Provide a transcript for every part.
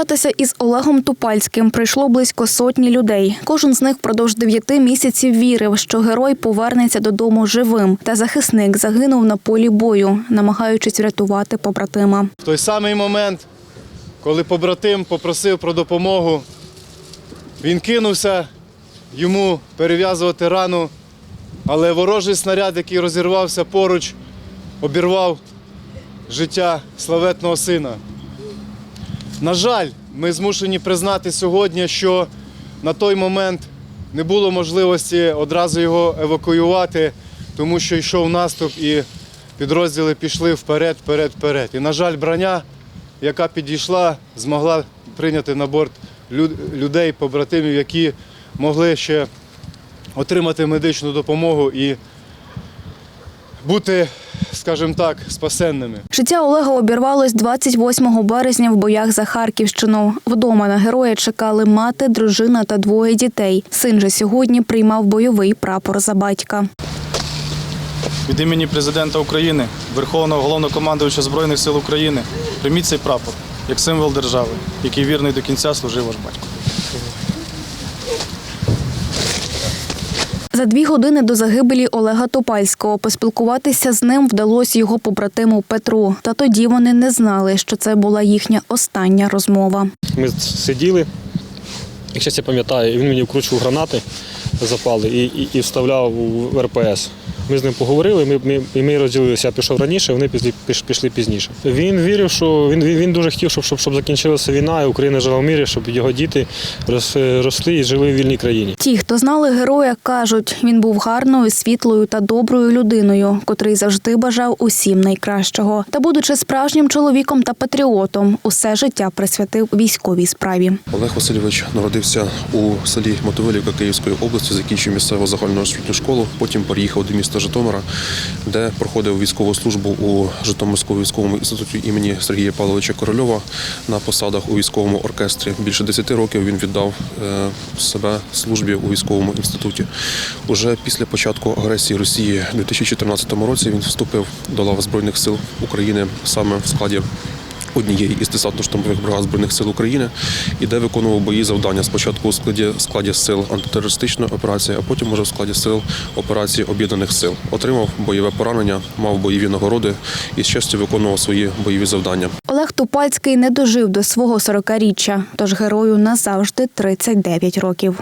Попрощатися із Олегом Тупальським прийшло близько сотні людей. Кожен з них впродовж дев'яти місяців вірив, що герой повернеться додому живим. Та захисник загинув на полі бою, намагаючись врятувати побратима. В той самий момент, коли побратим попросив про допомогу, він кинувся йому перев'язувати рану, але ворожий снаряд, який розірвався поруч, обірвав життя славетного сина. На жаль, ми змушені признати сьогодні, що на той момент не було можливості одразу його евакуювати, тому що йшов наступ і підрозділи пішли вперед, вперед, вперед. І, на жаль, броня, яка підійшла, змогла прийняти на борт людей, побратимів, які могли ще отримати медичну допомогу і бути, скажімо так, спасенними. Життя Олега обірвалось 28 березня в боях за Харківщину. Вдома на героя чекали мати, дружина та двоє дітей. Син же сьогодні приймав бойовий прапор за батька. Від імені президента України, Верховного головнокомандувача Збройних сил України, прийміть цей прапор як символ держави, який вірний до кінця служив ваш батько. За дві години до загибелі Олега Топальського поспілкуватися з ним вдалося його побратиму Петру. Та тоді вони не знали, що це була їхня остання розмова. Ми сиділи, якщо я пам'ятаю, він мені вкручував гранати запали і, і, і вставляв в РПС. Ми з ним поговорили, ми, ми, і ми розділилися. Я пішов раніше, вони пішли, піш- пішли пізніше. Він вірив, що він, він, він дуже хотів, щоб, щоб, щоб закінчилася війна, і Україна жила в мірі, щоб його діти рос, росли і жили в вільній країні. Ті, хто знали героя, кажуть, він був гарною, світлою та доброю людиною, котрий завжди бажав усім найкращого. Та, будучи справжнім чоловіком та патріотом, усе життя присвятив військовій справі. Олег Васильович народився у селі Мотовилівка Київської області, закінчив місцеву загальну освітню школу. Потім переїхав до міста Житомира, де проходив військову службу у Житомирському військовому інституті імені Сергія Павловича Корольова на посадах у військовому оркестрі. Більше 10 років він віддав е, себе службі у військовому інституті. Уже після початку агресії Росії у 2014 році він вступив до лав Збройних сил України саме в складі однієї із десантно-штурмових бригад Збройних сил України і де виконував бої завдання спочатку у складі, складі сил антитерористичної операції, а потім уже в складі сил операції об'єднаних сил. Отримав бойове поранення, мав бойові нагороди і з честю виконував свої бойові завдання. Олег Тупальський не дожив до свого 40-річчя, тож герою назавжди 39 років.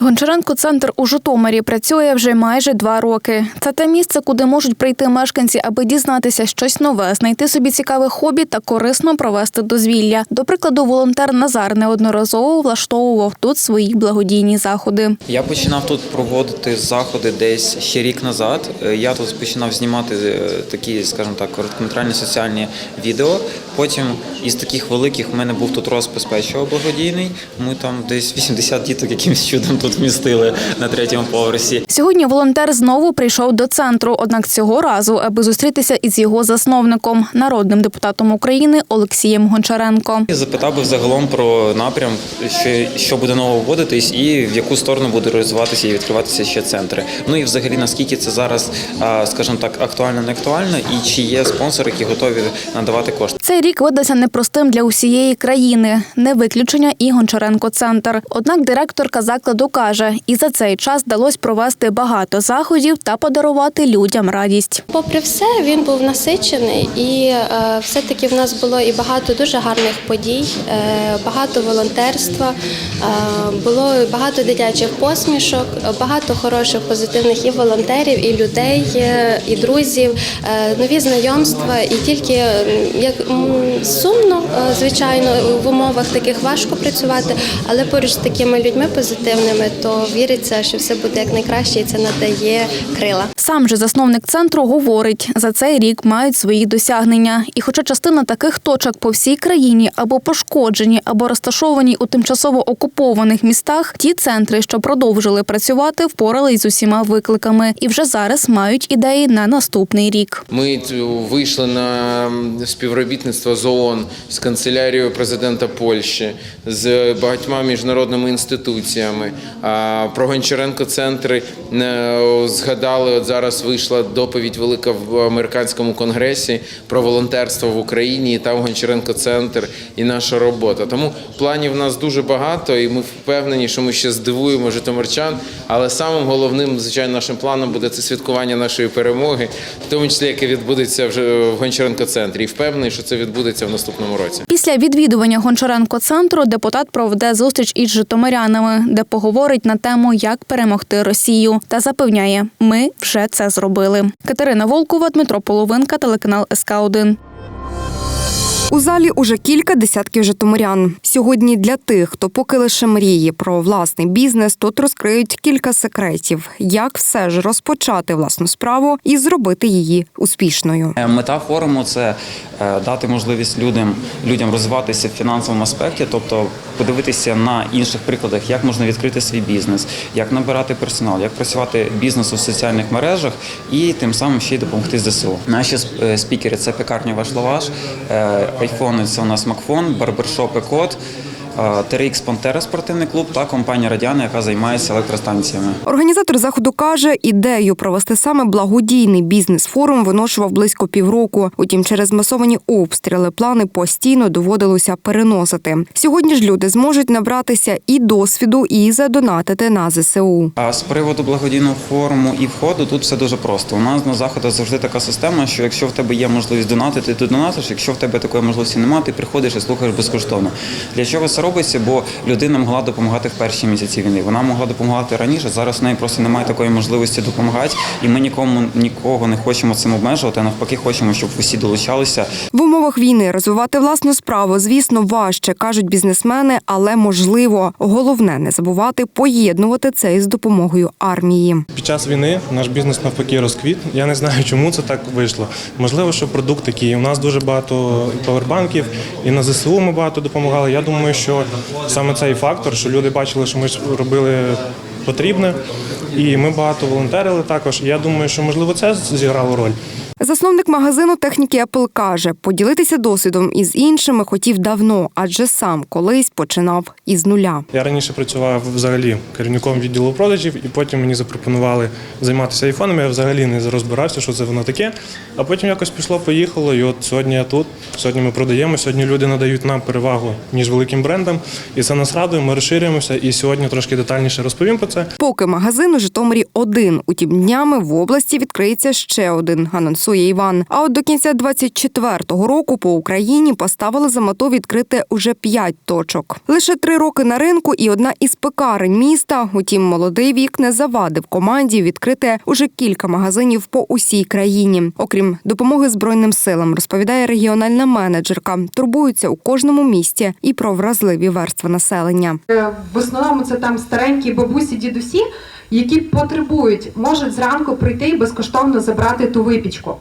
Гончаренко центр у Житомирі працює вже майже два роки. Це те місце, куди можуть прийти мешканці, аби дізнатися щось нове, знайти собі цікаве хобі та корисно провести дозвілля. До прикладу, волонтер Назар неодноразово влаштовував тут свої благодійні заходи. Я починав тут проводити заходи десь ще рік назад. Е, Я тут починав знімати е, такі, скажімо так, короткометральні соціальні відео. Потім із таких великих в мене був тут розпис печива благодійний. Ми там десь 80 діток якимось чудом тут вмістили на третьому поверсі. Сьогодні волонтер знову прийшов до центру, однак цього разу, аби зустрітися із його засновником, народним депутатом України Олексієм Гончаренко. І Запитав би взагалом про напрям, що, що буде ново вводитись, і в яку сторону буде розвиватися і відкриватися ще центри. Ну і взагалі наскільки це зараз, скажімо так, актуально, не актуально, і чи є спонсори, які готові надавати кошти. Цей рік видався непростим для усієї країни, не виключення і Гончаренко центр. Однак директорка закладу каже, і за цей час вдалося провести багато заходів та подарувати людям радість. Попри все, він був насичений, і е, все-таки в нас було і багато дуже гарних подій, е, багато волонтерства, е, було багато дитячих посмішок, багато хороших позитивних і волонтерів, і людей, і друзів, нові знайомства. І тільки як сумно, е, звичайно, в умовах таких важко працювати, але поруч з такими людьми позитивними, то віриться, що все буде як найкраще, і це надає крила. Сам же засновник центру говорить, за цей рік мають свої досягнення. І хоча частина таких точок по всій країні або пошкоджені, або розташовані у тимчасово окупованих містах, ті центри, що продовжили працювати, впорались з усіма викликами і вже зараз мають ідеї на наступний рік. Ми вийшли на співробітництво співробітництва з з канцелярією президента Польщі, з багатьма міжнародними інституціями. Про Гончаренко центри е, згадали. От зараз вийшла доповідь велика в американському конгресі про волонтерство в Україні. І там Гончаренко центр і наша робота. Тому планів в нас дуже багато, і ми впевнені, що ми ще здивуємо житомирчан. Але самим головним, звичайно, нашим планом буде це святкування нашої перемоги, в тому числі яке відбудеться вже в Гончаренко центрі. І впевнений, що це відбудеться в наступному році. Після відвідування Гончаренко центру депутат проведе зустріч із житомирянами, де поговорить на тему, як перемогти Росію, та запевняє, ми вже це зробили. Катерина Волкова, Дмитро Половинка, телеканал СК 1 У залі уже кілька десятків житомирян. Сьогодні для тих, хто поки лише мріє про власний бізнес, тут розкриють кілька секретів, як все ж розпочати власну справу і зробити її успішною. Е, Мета форуму це е, дати можливість людям, людям розвиватися в фінансовому аспекті, тобто подивитися на інших прикладах, як можна відкрити свій бізнес, як набирати персонал, як працювати бізнесу в соціальних мережах і тим самим ще й допомогти ЗСУ. Наші е, спікери це пекарня Ваш Лаваш, айфони це у нас Макфон, барбершоп Екот. TRX Пантера спортивний клуб та компанія Радіана, яка займається електростанціями. Організатор заходу каже, ідею провести саме благодійний бізнес-форум виношував близько півроку. Утім, через масовані обстріли плани постійно доводилося переносити. Сьогодні ж люди зможуть набратися і досвіду, і задонатити на ЗСУ. А з приводу благодійного форуму і входу тут все дуже просто. У нас на заходах завжди така система, що якщо в тебе є можливість донатити, ти донатиш. Якщо в тебе такої можливості немає, ти приходиш і слухаєш безкоштовно. Для чого це робиться? Бо людина могла допомагати в перші місяці війни. Вона могла допомагати раніше. Зараз в неї просто немає такої можливості допомагати, і ми нікому нікого не хочемо цим обмежувати. а Навпаки, хочемо, щоб усі долучалися. В умовах війни розвивати власну справу, звісно, важче, кажуть бізнесмени, але можливо. Головне не забувати поєднувати це із допомогою армії. Під час війни наш бізнес навпаки розквіт. Я не знаю, чому це так вийшло. Можливо, що продукт такий. У нас дуже багато павербанків, і на ЗСУ ми багато допомагали. Я думаю, що саме цей фактор, що люди бачили, що ми робили потрібне, і ми багато волонтерили також. Я думаю, що можливо це зіграло роль. Засновник магазину техніки Apple каже, поділитися досвідом із іншими хотів давно, адже сам колись починав із нуля. Я раніше працював взагалі керівником відділу продажів, і потім мені запропонували займатися айфонами. Я взагалі не розбирався, що це воно таке. А потім якось пішло, поїхало. І от сьогодні я тут. Сьогодні ми продаємо. Сьогодні люди надають нам перевагу ніж великим брендам. І це нас радує. Ми розширюємося. І сьогодні трошки детальніше розповім про це. Поки магазин у Житомирі один. Утім, днями в області відкриється ще один, анонсує Іван. А от до кінця 24-го року по Україні поставили за мету відкрити уже п'ять точок. Лише три роки на ринку і одна із пекарень міста. Утім, молодий вік не завадив команді відкрити уже кілька магазинів по усій країні. Окрім допомоги збройним силам, розповідає регіональна менеджерка. Турбуються у кожному місті і про вразливі верстви населення. Е, В основному це там старенькі бабусі, дідусі, які потребують, можуть зранку прийти і безкоштовно забрати ту випічку.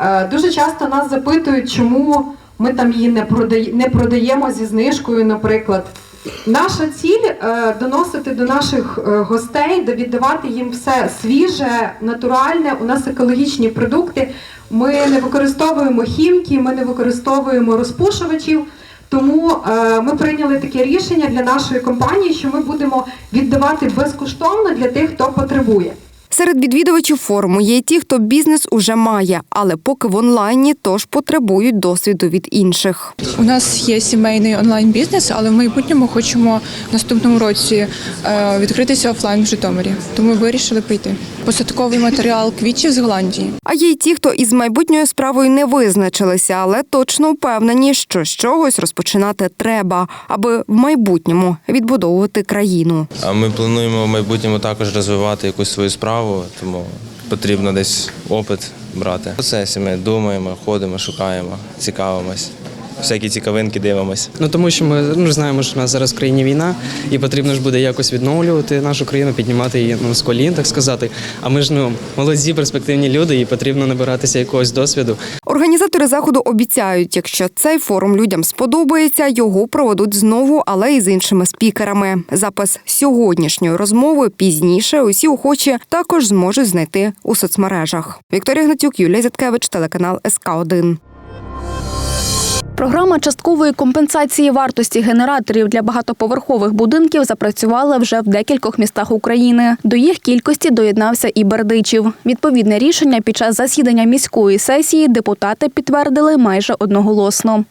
Е, Дуже часто нас запитують, чому ми там її не продає- не продаємо зі знижкою, наприклад. Наша ціль е, доносити до наших е, гостей, віддавати їм все свіже, натуральне. У нас екологічні продукти. Ми не використовуємо хімки, ми не використовуємо розпушувачів. Тому е, ми прийняли таке рішення для нашої компанії, що ми будемо віддавати безкоштовно для тих, хто потребує. Серед відвідувачів форуму є й ті, хто бізнес уже має, але поки в онлайні, тож потребують досвіду від інших. У нас є сімейний онлайн-бізнес, але в майбутньому хочемо в наступному році е, відкритися офлайн в Житомирі. Тому вирішили прийти. Посадковий матеріал квітів з Голландії. А є й ті, хто із майбутньою справою не визначилися, але точно впевнені, що з чогось розпочинати треба, аби в майбутньому відбудовувати країну. А ми плануємо в майбутньому також розвивати якусь свою справу, тому потрібно десь опит брати. В процесі ми думаємо, ходимо, шукаємо, цікавимось. Всякі цікавинки дивимось. Ну тому що ми ну, знаємо, що в нас зараз в країні війна, і потрібно ж буде якось відновлювати нашу країну, піднімати її ну, з колін, так сказати. А ми ж ну молоді, перспективні люди, і потрібно набиратися якогось досвіду. Організатори заходу обіцяють, якщо цей форум людям сподобається, його проведуть знову, але і з іншими спікерами. Запис сьогоднішньої розмови пізніше усі охочі також зможуть знайти у соцмережах. Вікторія Гнатюк, Юлія Зяткевич, телеканал СК 1 Програма часткової компенсації вартості генераторів для багатоповерхових будинків запрацювала вже в декількох містах України. До їх кількості доєднався і Бердичів. Відповідне рішення під час засідання міської сесії депутати підтвердили майже одноголосно.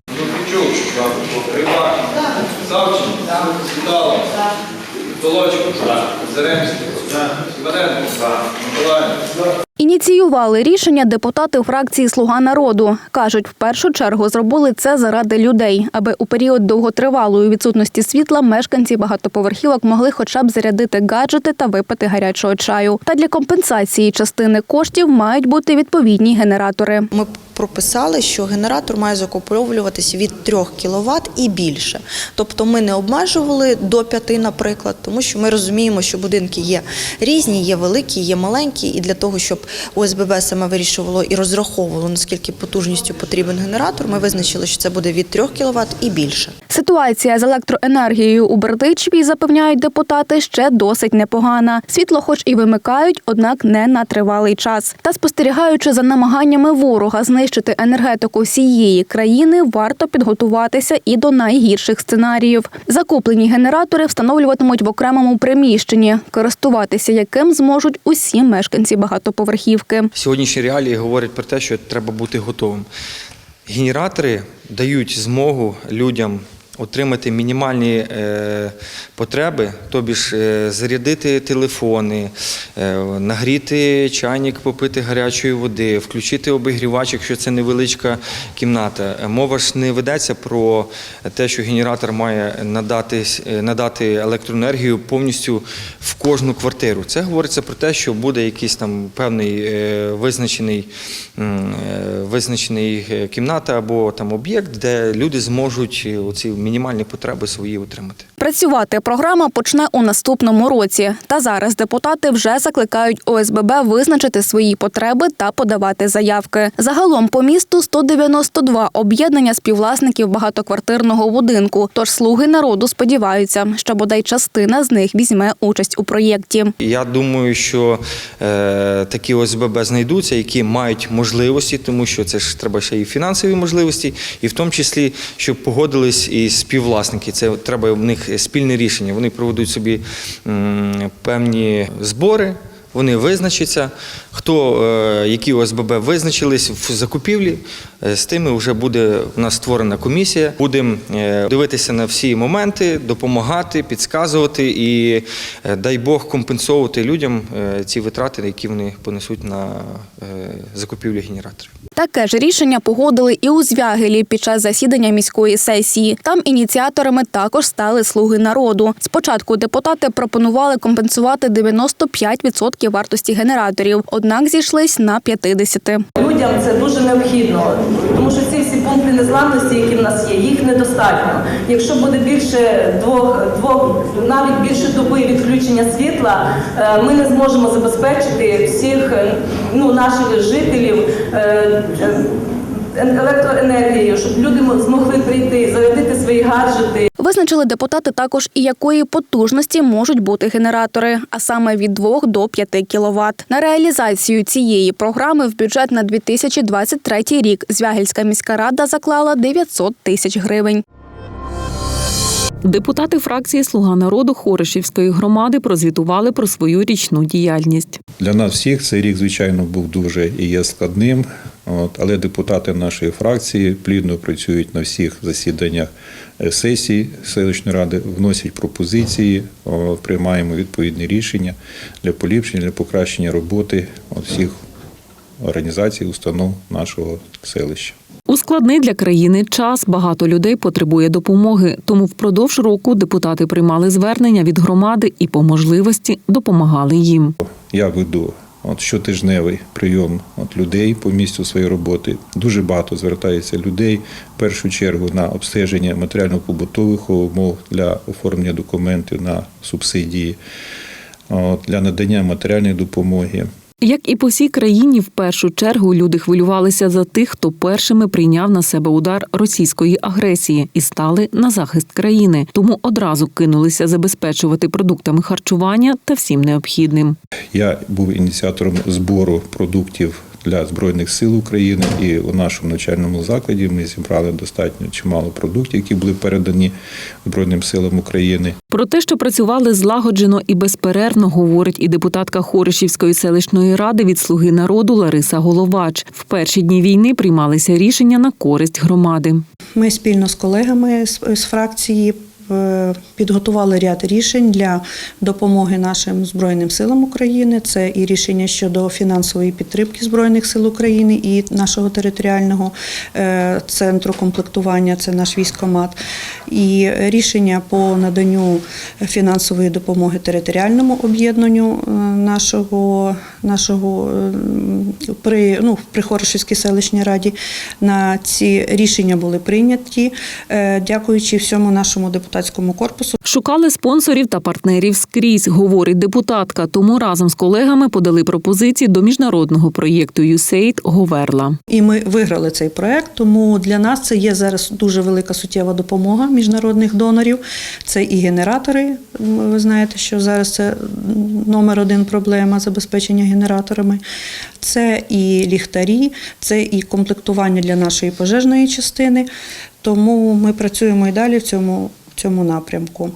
Ініціювали рішення депутати фракції Слуга народу. кажуть, в першу чергу зробили це заради людей, аби у період довготривалої відсутності світла мешканці багатоповерхівок могли хоча б зарядити гаджети та випити гарячого чаю. Та для компенсації частини коштів мають бути відповідні генератори. Ми прописали, що генератор має закуповуватися від 3 кВт і більше. Тобто ми не обмежували до 5, наприклад, тому що ми розуміємо, що будинки є різні, є великі, є маленькі, і для того, щоб ОСББ саме вирішувало і розраховувало, наскільки потужністю потрібен генератор, ми визначили, що це буде від 3 кВт і більше. Ситуація з електроенергією у Бердичеві, запевняють депутати, ще досить непогана. Світло, хоч і вимикають, однак не на тривалий час. Та спостерігаючи за намаганнями ворога знищити енергетику всієї країни, варто підготуватися і до найгірших сценаріїв. Закуплені генератори встановлюватимуть в окремому приміщенні, користуватися яким зможуть усі мешканці багатоповерхівки. Сьогоднішні реалії говорять про те, що треба бути готовим. Генератори дають змогу людям отримати мінімальні е, потреби, тобі ж е, зарядити телефони, е, нагріти чайник, попити гарячої води, включити обігрівач, якщо це невеличка кімната. Мова ж не ведеться про те, що генератор має надати, надати електроенергію повністю в кожну квартиру. Це говориться про те, що буде якийсь там певний визначений, визначений кімната або там об'єкт, де люди зможуть оці мінімальні потреби свої отримати. Працювати програма почне у наступному році. Та зараз депутати вже закликають ОСББ визначити свої потреби та подавати заявки. Загалом по місту 192 об'єднання співвласників багатоквартирного будинку. Тож слуги народу сподіваються, що бодай частина з них візьме участь у проєкті. Я думаю, що е, такі ОСББ знайдуться, які мають можливості, тому що це ж треба ще і фінансові можливості, і в тому числі, щоб погодились і співвласники. Це треба в них спільне рішення. Вони проведуть собі певні збори. Вони визначаться, хто е, які ОСББ визначились в закупівлі. е, З тими вже буде у нас створена комісія. Будемо е, дивитися на всі моменти, допомагати, підказувати і дай Бог компенсовувати людям ці витрати, які вони понесуть на закупівлю генераторів. Таке ж рішення погодили і у Звягелі під час засідання міської сесії. Там ініціаторами також стали слуги народу. Спочатку депутати пропонували компенсувати 95% вартості генераторів, однак зійшлись на 50%. Людям це дуже необхідно, тому що ці всі пункти незламності, які в нас є, їх недостатньо. Якщо буде більше двох, двох навіть більше доби відключення світла, е, ми не зможемо забезпечити всіх е, ну, наших жителів. Е, Електроенергією, щоб люди змогли прийти, зарядити свої гаджети, Визначили депутати також і якої потужності можуть бути генератори, а саме від 2 до 5 кВт. На реалізацію цієї програми в бюджет на 2023 рік Звягельська міська рада заклала 900 тисяч гривень. Депутати фракції Слуга народу Хоришівської громади прозвітували про свою річну діяльність. Для нас всіх цей рік, звичайно, був дуже і є складним. От, але депутати нашої фракції плідно працюють на всіх засіданнях е, сесії селищної ради, вносять пропозиції, от, приймаємо відповідні рішення для поліпшення, для покращення роботи от, всіх організацій, установ нашого селища. У складний для країни час багато людей потребує допомоги. Тому впродовж року депутати приймали звернення від громади і по можливості допомагали їм. Я веду от щотижневий прийом от людей по місцю своєї роботи. Дуже багато звертається людей в першу чергу на обстеження матеріально-побутових умов для оформлення документів на субсидії, от, для надання матеріальної допомоги. Як і по всій країні, в першу чергу люди хвилювалися за тих, хто першими прийняв на себе удар російської агресії і стали на захист країни. Тому одразу кинулися забезпечувати продуктами харчування та всім необхідним. Я був ініціатором збору продуктів для Збройних сил України. І у нашому навчальному закладі ми зібрали достатньо чимало продуктів, які були передані Збройним силам України. Про те, що працювали злагоджено і безперервно, говорить і депутатка Хоришівської селищної ради від Слуги народу Лариса Головач. В перші дні війни приймалися рішення на користь громади. Ми спільно з колегами з, фракції підготували ряд рішень для допомоги нашим Збройним силам України. Це і рішення щодо фінансової підтримки Збройних сил України і нашого територіального е, центру комплектування, це наш військомат, і рішення по наданню фінансової допомоги територіальному об'єднанню е, нашого, нашого е, при, ну, при Хорошівській селищній раді. На ці рішення були прийняті, е, дякуючи всьому нашому депутатському корпусу. Шукали спонсорів та партнерів скрізь, говорить депутатка. Тому разом з колегами подали пропозиції до міжнародного проєкту USAID Говерла. І ми виграли цей проект. Тому для нас це є зараз дуже велика суттєва допомога міжнародних донорів. Це і генератори. Ви знаєте, що зараз це номер один проблема забезпечення генераторами. Це і ліхтарі, це і комплектування для нашої пожежної частини. Тому ми працюємо і далі в цьому, в цьому напрямку.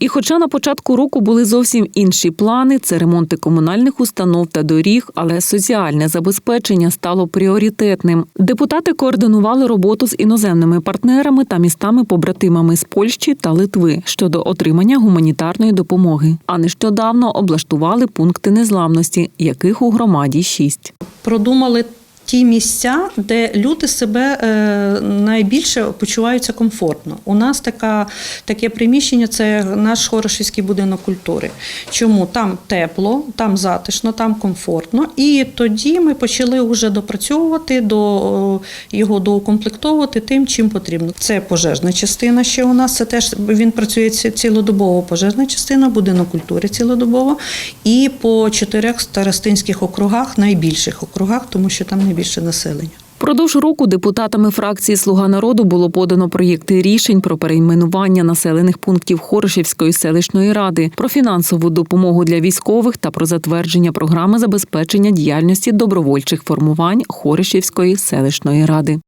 І хоча на початку року були зовсім інші плани, це ремонти комунальних установ та доріг, але соціальне забезпечення стало пріоритетним. Депутати координували роботу з іноземними партнерами та містами-побратимами з Польщі та Литви щодо отримання гуманітарної допомоги. А нещодавно облаштували пункти незламності, яких у громаді шість. продумали ті місця, де люди себе е, найбільше почуваються комфортно. У нас така, таке приміщення це наш Хорошівський будинок культури. Чому там тепло, там затишно, там комфортно. І тоді ми почали вже допрацьовувати до о, його доукомплектовувати тим, чим потрібно. Це пожежна частина. Ще у нас це теж він працює цілодобово. Пожежна частина, будинок культури цілодобово. І по чотирьох старостинських округах, найбільших округах, тому що там найбільше населення. Продовж року депутатами фракції Слуга народу було подано проєкти рішень про перейменування населених пунктів Хорошівської селищної ради, про фінансову допомогу для військових та про затвердження програми забезпечення діяльності добровольчих формувань Хоришівської селищної ради.